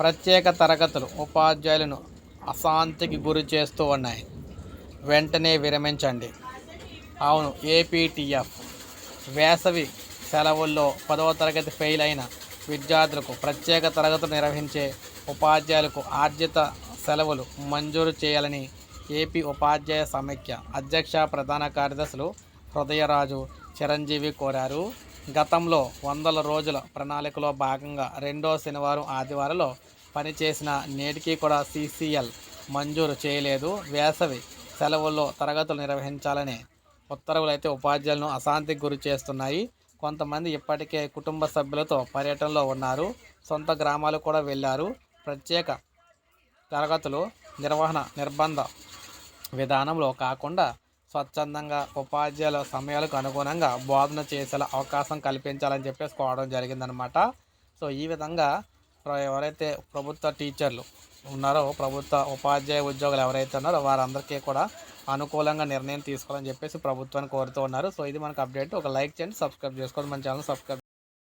ప్రత్యేక తరగతులు ఉపాధ్యాయులను అశాంతికి గురి చేస్తూ ఉన్నాయి. వెంటనే విరమించండి. అవును ఏపీటీఎఫ్ వేసవి సెలవుల్లో పదవ తరగతి ఫెయిల్ అయిన విద్యార్థులకు ప్రత్యేక తరగతులు నిర్వహించే ఉపాధ్యాయులకు ఆర్జిత సెలవులు మంజూరు చేయాలని ఏపీ ఉపాధ్యాయ సమైక్య అధ్యక్ష ప్రధాన కార్యదర్శులు హృదయరాజు చిరంజీవి కోరారు. గతంలో వందల రోజుల ప్రణాళికలో భాగంగా రెండో శనివారం ఆదివారంలో పనిచేసిన నేటికి కూడా సీసీఎల్ మంజూరు చేయలేదు. వేసవి సెలవుల్లో తరగతులు నిర్వహించాలని ఉత్తర్వులు అయితే ఉపాధ్యాయులను అశాంతికి గురి చేస్తున్నాయి. కొంతమంది ఇప్పటికే కుటుంబ సభ్యులతో పర్యటనలో ఉన్నారు. సొంత గ్రామాలు కూడా వెళ్ళారు ప్రత్యేక తరగతులు నిర్వహణ నిర్బంధ విధానంలో కాకుండా స్వచ్ఛందంగా ఉపాధ్యాయుల సమయాలకు అనుగుణంగా బోధన చేసేలా అవకాశం కల్పించాలని చెప్పేసి కోవడం జరిగిందనమాట సో ఈ విధంగా ఎవరైతే ప్రభుత్వ టీచర్లు ఉన్నారో ప్రభుత్వ ఉపాధ్యాయ ఉద్యోగులు ఎవరైతే ఉన్నారో వారందరికీ కూడా అనుకూలంగా నిర్ణయం తీసుకోవాలని చెప్పేసి ప్రభుత్వాన్ని కోరుతూ ఉన్నారు. సో ఇది మనకు అప్డేట్. ఒక లైక్ చేయండి సబ్స్క్రైబ్ చేసుకోండి. మన ఛానల్ సబ్స్క్రైబ్